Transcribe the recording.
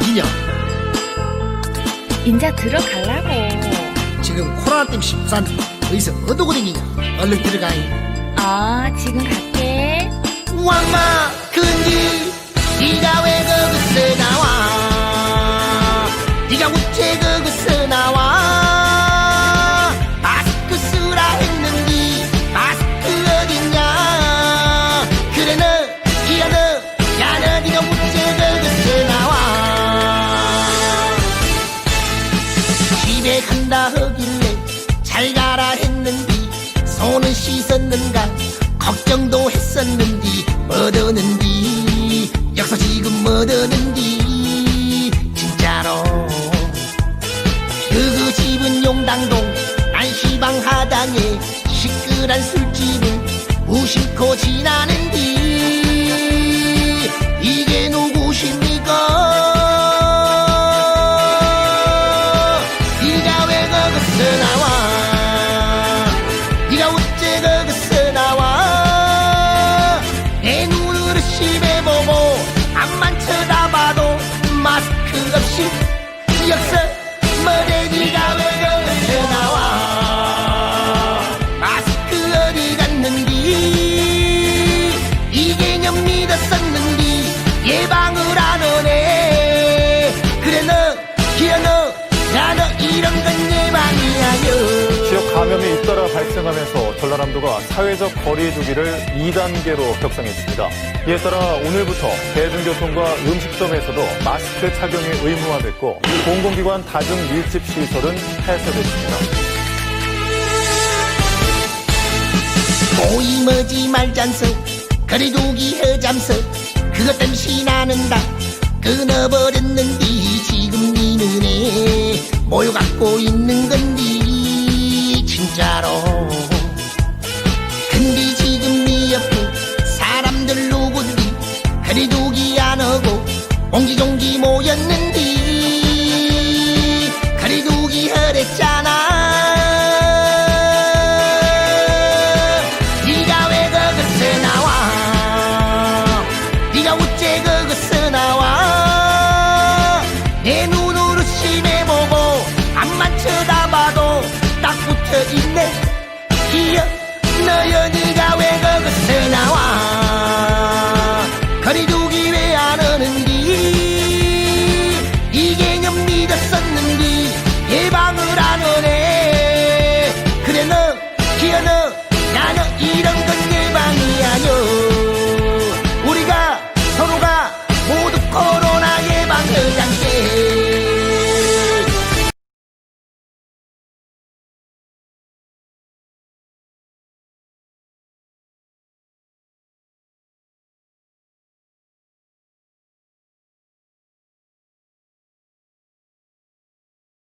어디냐? 인자 들어가려고. 지금 코로나 때문에 십산 어디서 어디고 다니냐? 얼른 들어가잉. 아, 지금 갈게. 왕마 집에 간다 하길래 잘 가라 했는데 손은 씻었는가 걱정도 했었는데 뭐더는디 여기서 지금 뭐더는디 진짜로. 그 집은 용당동 안시방 하당에 시끄란 술집을 무심코 지나는 왜거 잇따라 발생하면서 전라남도가 사회적 거리두기를 2단계로 격상했습니다. 이에 따라 오늘부터 대중교통과 음식점에서도 마스크 착용이 의무화됐고 공공기관 다중 밀집 시설은 폐쇄됐습니다. 모이머지 말잔서 거리두기 허잠서 그것 때문에 신나는다 끊어버렸는디 지금 니 눈에 모여갖고 있는 건디 진짜로. 근데 지금 네 옆에 사람들 누군디 그리두기 안 하고 옹기종기 모였는디. 그리두기 허랬자. 서 있네. 기억 너여 네가 왜 거기서 나와? 거리 두기 왜안 하는디? 이 개념 믿었었는디?